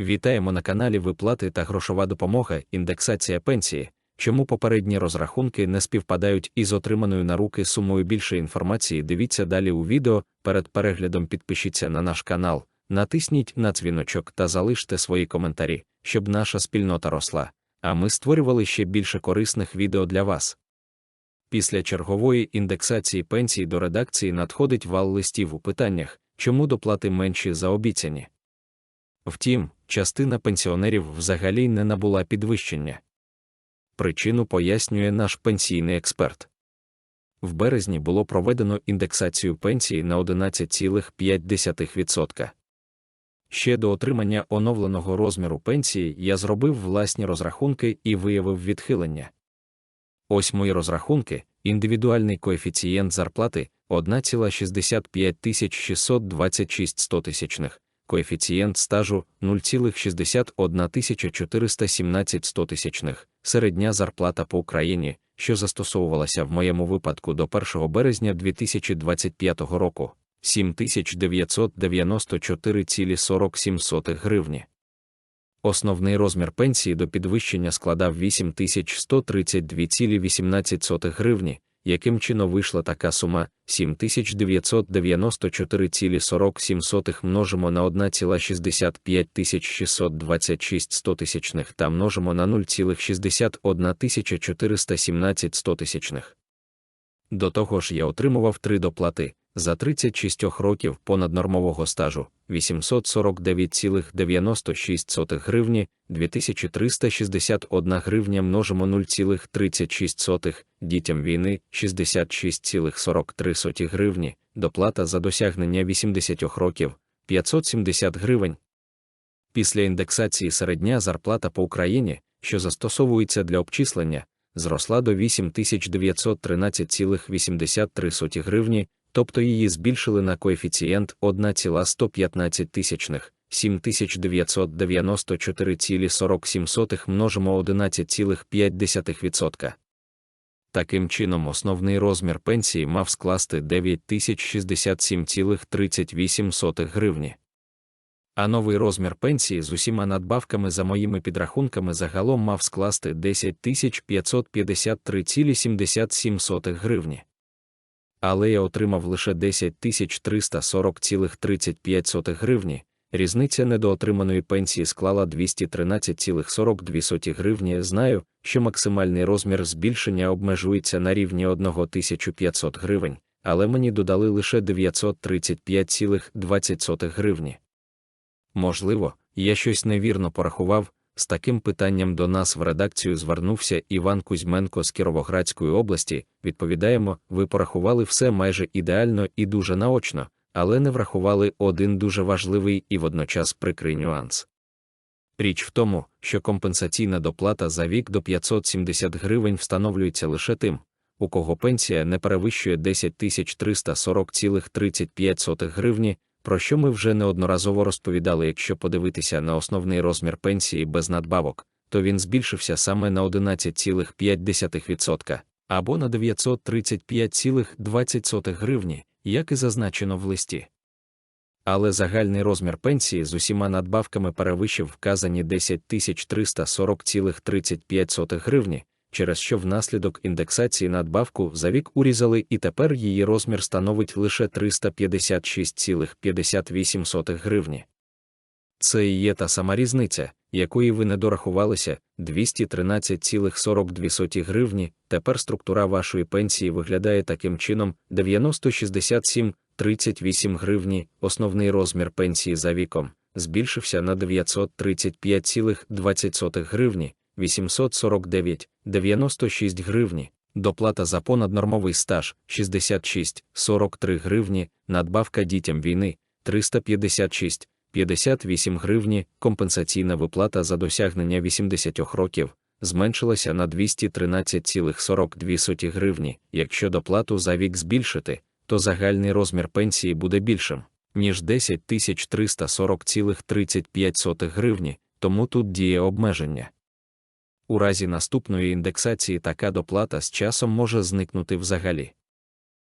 Вітаємо на каналі Виплати та грошова допомога, індексація пенсії. Чому попередні розрахунки не співпадають із отриманою на руки сумою більше інформації? Дивіться далі у відео. Перед переглядом підпишіться на наш канал, натисніть на дзвіночок та залиште свої коментарі, щоб наша спільнота росла. А ми створювали ще більше корисних відео для вас. Після чергової індексації пенсій до редакції надходить вал листів у питаннях, чому доплати менші за обіцяні. Втім, частина пенсіонерів взагалі не набула підвищення. Причину пояснює наш пенсійний експерт. В березні було проведено індексацію пенсії на 11,5%. Ще до отримання оновленого розміру пенсії я зробив власні розрахунки і виявив відхилення. Ось мої розрахунки, індивідуальний коефіцієнт зарплати 1,65626 тисячних, коефіцієнт стажу 0,61417 тисячних, середня зарплата по Україні, що застосовувалася в моєму випадку до 1 березня 2025 року 7994,47 гривні. Основний розмір пенсії до підвищення складав 8132,18 гривні, яким чином вийшла така сума 7994,47 множимо на 1,65626 стотисячних та множимо на 0,61417 стотисячних. До того ж я отримував три доплати за 36 років понаднормового стажу 849,96 гривні, 2361 гривня множимо 0,36, дітям війни 66,43 гривні, доплата за досягнення 80 років 570 гривень. Після індексації середня зарплата по Україні, що застосовується для обчислення, зросла до 8913,83 гривні, тобто її збільшили на коефіцієнт 1,115 тисячних, 7994,47 множимо 11,5%. Таким чином, основний розмір пенсії мав скласти 9067,38 гривні. А новий розмір пенсії з усіма надбавками за моїми підрахунками загалом мав скласти 10553,77 гривні але я отримав лише 10 340,35 гривні. Різниця недоотриманої пенсії склала 213,42 гривні. Знаю, що максимальний розмір збільшення обмежується на рівні 1500 гривень, але мені додали лише 935,20 гривні. Можливо, я щось невірно порахував, з таким питанням до нас в редакцію звернувся Іван Кузьменко з Кіровоградської області. Відповідаємо, ви порахували все майже ідеально і дуже наочно, але не врахували один дуже важливий і водночас прикрий нюанс. Річ в тому, що компенсаційна доплата за вік до 570 гривень встановлюється лише тим, у кого пенсія не перевищує 10 340,35 гривні, про що ми вже неодноразово розповідали, якщо подивитися на основний розмір пенсії без надбавок, то він збільшився саме на 11,5% або на 935,20 гривні, як і зазначено в листі. Але загальний розмір пенсії з усіма надбавками перевищив вказані 10 340,35 гривні, через що внаслідок індексації надбавку за вік урізали і тепер її розмір становить лише 356,58 гривні. Це і є та сама різниця, якої ви не дорахувалися 213,42 гривні. Тепер структура вашої пенсії виглядає таким чином: 9067,38 гривні, основний розмір пенсії за віком, збільшився на 935,20 гривні, 849, 96 гривні, доплата за понаднормовий стаж 66, 43 гривні, надбавка дітям війни 356, 58 гривні, компенсаційна виплата за досягнення 80 років зменшилася на 213,42 гривні. Якщо доплату за вік збільшити, то загальний розмір пенсії буде більшим, ніж 10 340,35 гривні, тому тут діє обмеження. У разі наступної індексації така доплата з часом може зникнути взагалі.